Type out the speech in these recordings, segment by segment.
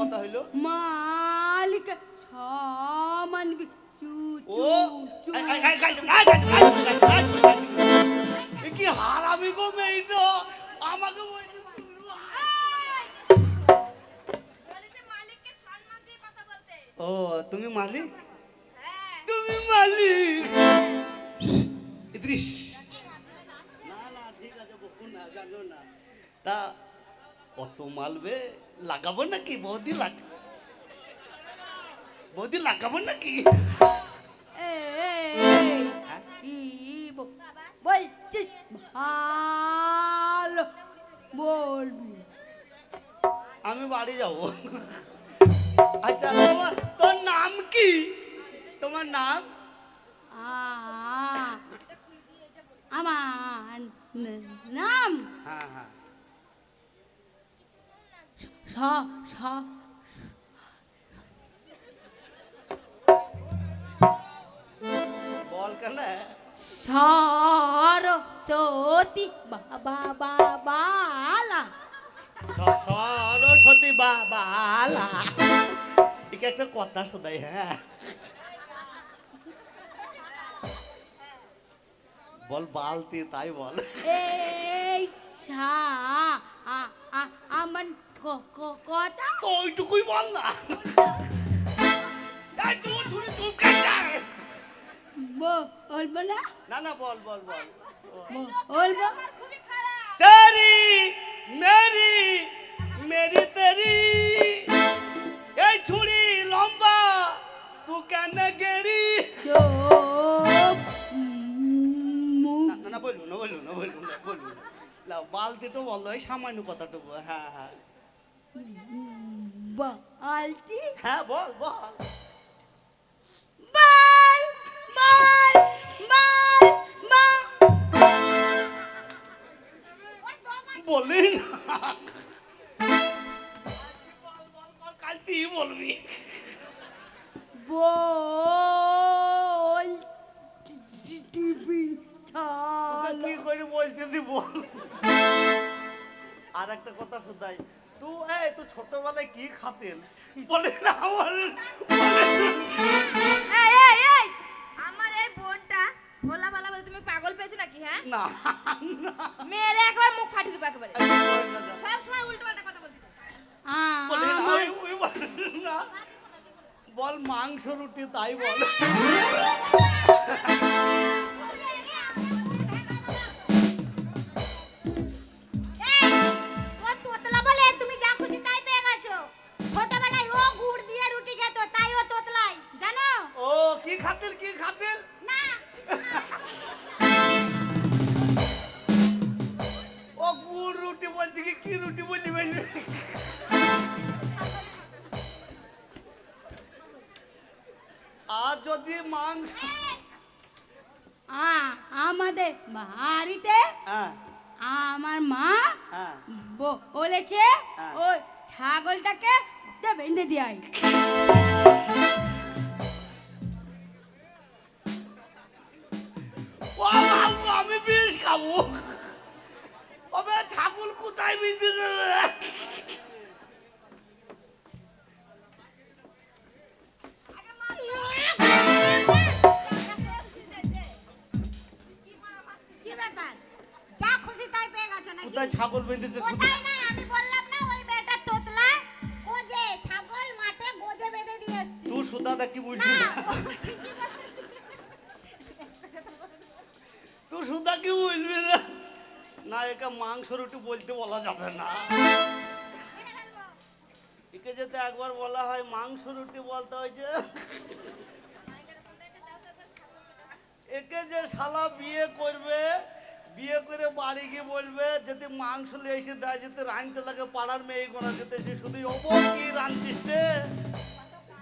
কথা হইল মালিক সমান ও কি হারামি গো মেয়েটা আমাকে ও তুমি মালিক হ্যাঁ তুমি মালিক ইদ্রিস না না ঠিক আছে না জানো না তা কত মালবে লাগাবো নাকি? বৌদি লাগ বৌদি লাগাবো নাকি? হ্যাঁ? ই ব- বলছিস ভালো বলবি। আমি বাড়ি যাব। আচ্ছা তোমার তোর নাম কি? তোমার নাম? আমার নাম হ্যাঁ হ্যাঁ। স স বল কেন সরস্বতী বাবা বাবালা সরস্বতী বাবালা ঠিক একটা কথা শোধাই হ্যাঁ। বল বালতি তাই বল। এই সা আ আ ক- কথা তো ওইটুকুই বল না। তুই ছুরি তুই। বলব না? না না বল বল বল। বলব? তেরি মেরি মেরি তেরি। এই ছুরি লম্বা তু কেন গেড়ি চোখ না বলুন না বলুন না বলুন না বলুন না বালতিটা বলল এই সামান্য কথাটুকু হ্যাঁ হ্যাঁ। বালতি হ্যাঁ বল বল। এই তুই ছোটবেলায় কি খাতেন? বলে না বল এই এই এই আমার এই বোনটা ভোলা ভালা বলে তুমি পাগল পেয়েছ নাকি হ্যাঁ? না মেরে একবার মুখ ফাটিয়ে দেবো একেবারে। সব সময় উল্টো পাল্টা কথা বলতে বলে না, ওই- ওই বলে না। বল মাংস রুটি তাই বল। আমাদের বাড়িতে আমার মা হ্যাঁ ব- বলেছে। ওই ছাগলটাকে বেঁধে দিয়াই ও আমি বিষ খাব। ওবে ছাগল কোথায় বিঁধেছে ছাগল বেঁধেছে কোথায় না? আমি বললাম না ওই মেয়েটা তোতলা গোজে ছাগল মাঠে গোজে বেঁধে দিয়ে এসছি। তুই সুদাদা কি না তুই সুদা কি বুঝবি না? না একে মাংস রুটি বলতে বলা যাবে না। একে যেতে একবার বলা হয় মাংস রুটি বলতে হয়েছে একে যে শালা বিয়ে করবে বিয়ে করে বাড়ি গিয়ে বলবে যদি মাংস লিয়ে এসে দেয় যেতে রাঁধতে লাগে পাড়ার মেয়ে গোনা যেতে সে শুধু অবো কি রাঁধছিস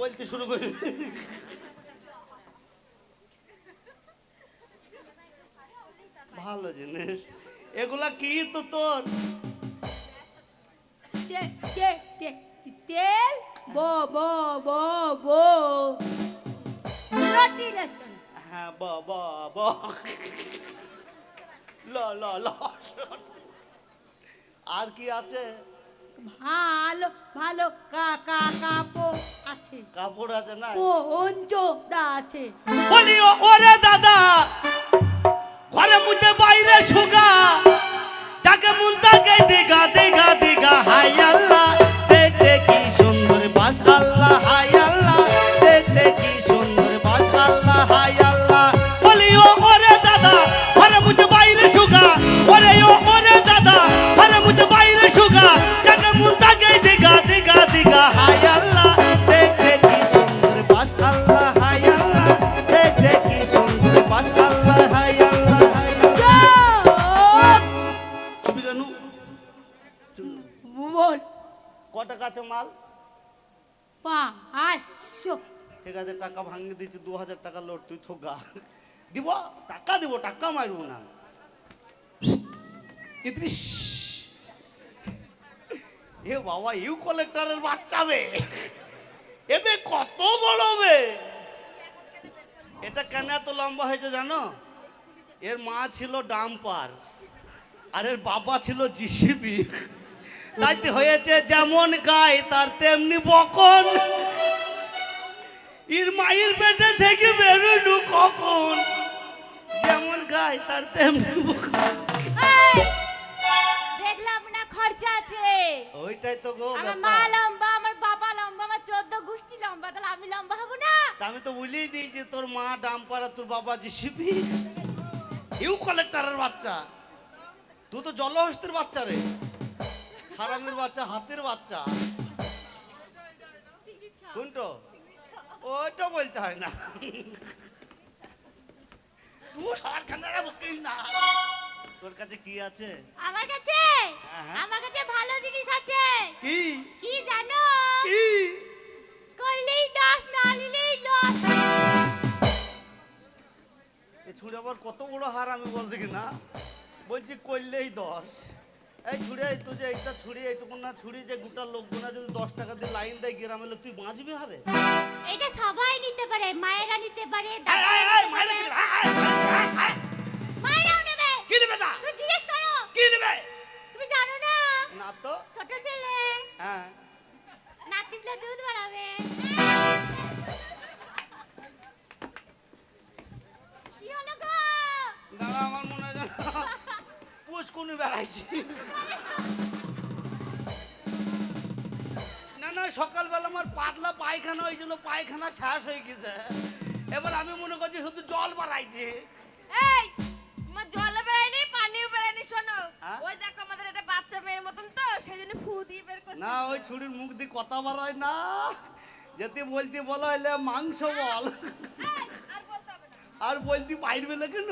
বলতে শুরু করবে ভালো জিনিস। এগুলা কি তো তোর? তেল বো বো বো বো। রুটি রেশন। হ্যাঁ ব ব ব। ল ল ল আর কি আছে? ভালো ভালো কাকা কাপো আছে। কাপড় আছে না? পঞ্চদা আছে। বলি ওরে দাদা ঘরে মুঝে বাইরে সুগা যাকে মন তাকে দিগা দিগা দিগা হাই আল্লাহ। দেখতে কি সুন্দর বাস আল্লাহ হাই আছে টাকা ভাঙিয়ে দিচ্ছি দু হাজার টাকা লোড, তুই থোকা দিব, টাকা দিব, টাকা মারবো না। এ বাবা, ইউ কালেক্টরের বাচ্চা বে। এবে কত বড় বে। এটা কেন এত লম্বা হয়েছে জানো? এর মা ছিল ডাম্পার, আর এর বাবা ছিল জিসিবি। তাইতে হয়েছে যেমন গায় তার তেমনি বকন। এর মায়ের পেটে থেকে বেরোলু কখন? যেমন গায় তার তেমনি দেখলাম না খরচা আছে। ওইটাই তো গো আমার মা লম্বা আমার বাবা লম্বা আমার চোদ্দ গোষ্ঠী লম্বা তাহলে আমি লম্বা হব না? আমি তো বলেই দিয়েছি তোর মা ডাম্পার আর তোর বাবা জিসিপি ইউ কালেক্টরের বাচ্চা। তুই তো জলহস্তির বাচ্চা রে। হারামির বাচ্চা হাতের বাচ্চা। কোনটো ওইটা বলতে হয় না। তুই সারখানা বকিস না। তোর কাছে কি আছে? আমার কাছে? হ্যাঁ, হ্যাঁ। আমার কাছে ভালো জিনিস আছে। কি? কি জানো? কি? করলেই দশ না নিলেই লস। এ ছুড়ে আবার কত বড় হার আমি বলতে কি না। বলছি করলেই দশ। এই ছুড়ে এই তুই যে এইটা ছুরি এইটুকু না ছুরি যে গোটা লোকগুনা যদি দশ টাকা দিয়ে লাইন দেয় গ্রামে লোক তুই বাঁচবি হারে? এটা সবাই নিতে পারে মায়েরা নিতে পারে মায়েরাও নেবে। কি নেবে তা? তুমি জিজ্ঞেস করো। কি নেবে? তুমি জানো না? না তো। ছোট ছেলে। হ্যাঁ। টিপলে দুধ বাড়াবে। কি হলো গো? দাঁড়া আমার মনে হয় পুষ্কুনি বেড়াইছি? না না সকালবেলা আমার পাতলা পায়খানা হয়েছিল পায়খানা শেষ হয়ে গেছে। এবার আমি মনে করছি শুধু জল বাড়াইছে। এই জলে বেড়ায়নি পানিও বেড়ায়নি শোনো। হ্যাঁ? ওই দেখো আমাদের একটা বাচ্চা মেয়ের মতন তো সেই জন্য ফু দিয়ে বের করছে। না ওই ছুরির মুখ দিয়ে কথা বাড়ায় না। যেতে বলতে বলো এলে মাংস বল। আর বলতে হবে না। আর বলতে পাইরবে না কেন?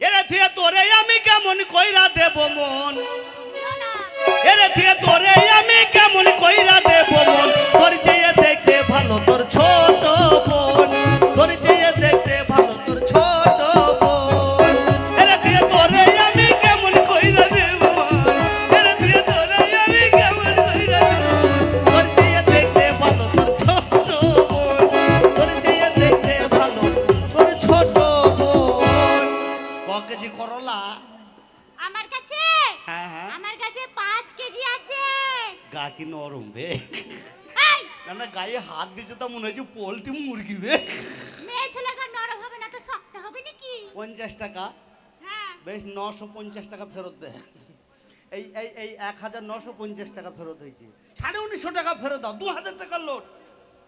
এরে থুয়ে তোরে আমি কেমন কইরা দেব মন? এরে থুয়ে তোরে আমি কেমন কইরা দেব মন? তোর চেয়ে দেখতে ভালো তোর ছোট বোন। তোর চেয়ে দেখতে ভালো তোর ছোট হাত তা মনে হচ্ছে পোলট্রি মুরগি বে। মেয়ে ছেলেকে নরম হবে না তো শক্ত হবে নাকি? পঞ্চাশ টাকা। হ্যাঁ। বেশ নশো পঞ্চাশ টাকা ফেরত দে। এই এই এই এক হাজার নশো পঞ্চাশ টাকা ফেরত হয়েছে। সাড়ে উনিশশো টাকা ফেরত দাও দু হাজার টাকার লোড।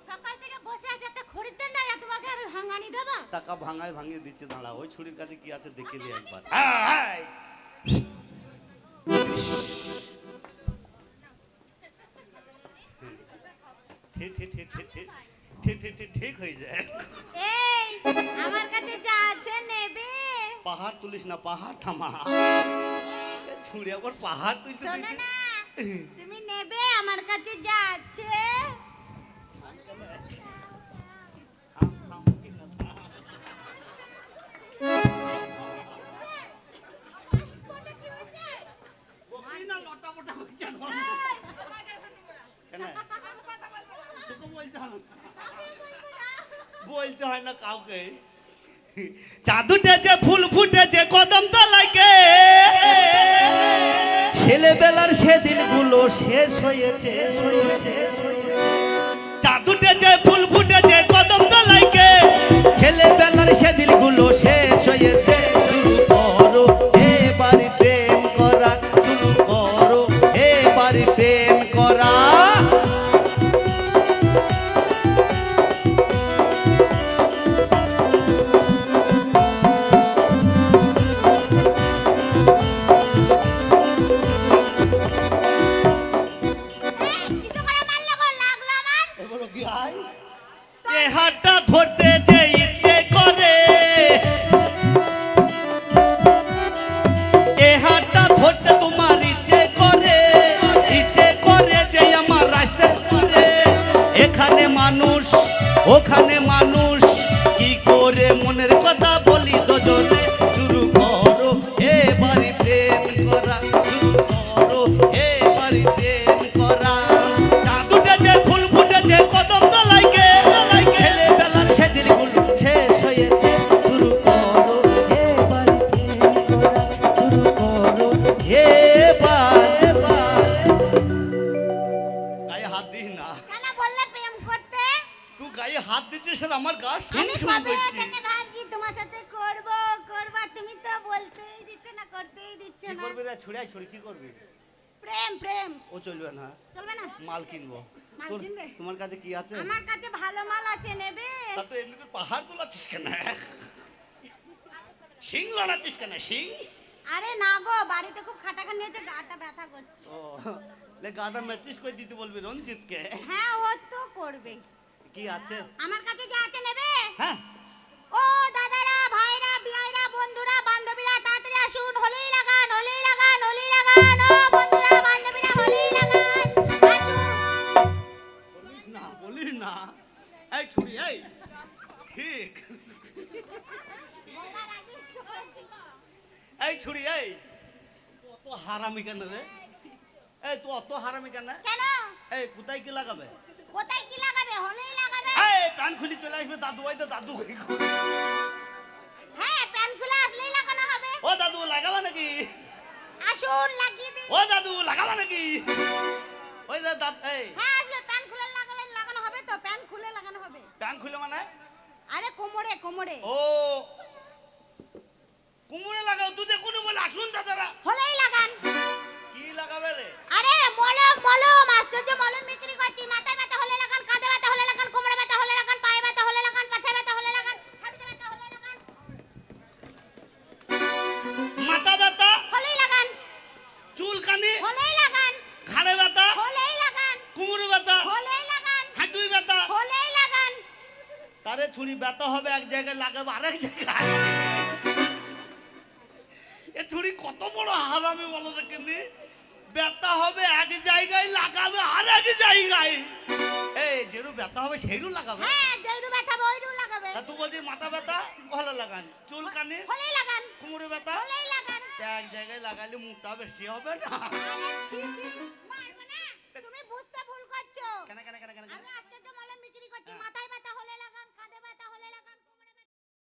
সকাল থেকে বসে আছে একটা খরিদ্দার নাই তোমাকে আমি ভাঙানি দেবো? টাকা ভাঙায় ভাঙিয়ে দিচ্ছে দাঁড়া ওই ছুরির কাছে কি আছে দেখে নি একবার। হ্যাঁ, ঠিক হয়ে যায় আমার কাছে যা আছে নেবে পাহাড় তুলিস না পাহাড় থামা। ছুঁড়ে পাহাড় তুই তুমি নেবে আমার কাছে যা বলতে হয় না কাউকে। চাঁদ উঠেছে ফুল ফুটেছে কদম তলাকে ছেলেবেলার সেদিনগুলো শেষ হয়েছে চাঁদ উঠেছে ফুল ফুটেছে কদম তলাইকে ছেলেবেলার ও চলবে না। চলবে না? মাল কিনবো? তোমার কাছে কি আছে? আমার কাছে ভালো মাল আছে নেবে? তা তো এমনি করে পাহাড় তোলাচ্ছিস কেন? শিং লড়াচ্ছিস কেন শিং? আরে না গো বাড়িতে খুব খাটাখানি হয়েছে গাটা ব্যথা করছে। ও লে গাটা ম্যাচিস করে দিতে বলবি রঞ্জিতকে। হ্যাঁ ও তো করবে কি আছে? আমার কাছে যা আছে নেবে? হ্যাঁ। ও হারামি কেন রে? এই তুই অত হারামি কেন? কেন এই কোথায় কি লাগাবে? কোথায় কি লাগাবে? হলেই লাগাবে। এই প্যান খুলি চলে আসবে দাদু ভাই তো দাদু হ্যাঁ প্যান খুলে আসলেই লাগানো হবে। ও দাদু লাগাবা নাকি? আসুন লাগিয়ে দিন। ও দাদু লাগাবা নাকি? ওই যে দাদ এই। হ্যাঁ আসলে প্যান খুলে লাগালে লাগানো হবে তো প্যান খুলে লাগানো হবে। প্যান খুলে মানে? আরে কোমরে কোমরে। ও কুমড়ে লাগাও তুই দেখুন বলে আসুন দাদারা। হলেই লাগান। কি লাগাবে রে? আরে মলম মলম আশ্চর্য মলম বিক্রি করছি। মাথায় ব্যথা হলে লাগান কাঁধে ব্যথা হলে লাগান কোমরে ব্যথা হলে লাগান পায়ে ব্যথা হলে লাগান পাছায় ব্যথা হলে লাগান হাঁটুতে ব্যথা হলে লাগান। মাথা ব্যথা? হলেই লাগান। চুলকানি হলেই লাগান। ঘাড়ে ব্যথা? হলেই লাগান। কুমড়ে ব্যথা? হলেই লাগান। হাঁটুই ব্যথা? হলেই লাগান। তারে ছুরি ব্যথা হবে এক জায়গায় লাগাবে আরেক জায়গায়। হারামি ব্যথা হবে এক জায়গায় লাগাবে আর এক জায়গায়। এই যেরু ব্যথা হবে সেইরু লাগাবে। হ্যাঁ যেইটু ব্যথা বইটু লাগাবে। তা তুই বলছিস মাথা ব্যথা ভালো লাগান চুল কানে হলেই লাগান। কোমরে ব্যথা। হলেই লাগান। এক জায়গায় লাগালে মুখটা বেশি হবে না। তুমি বুঝতে ভুল করছ। কেন কেন কেন কেন? আমি আশ্চর্য মলম বিক্রি করছি মাথায় ব্যথা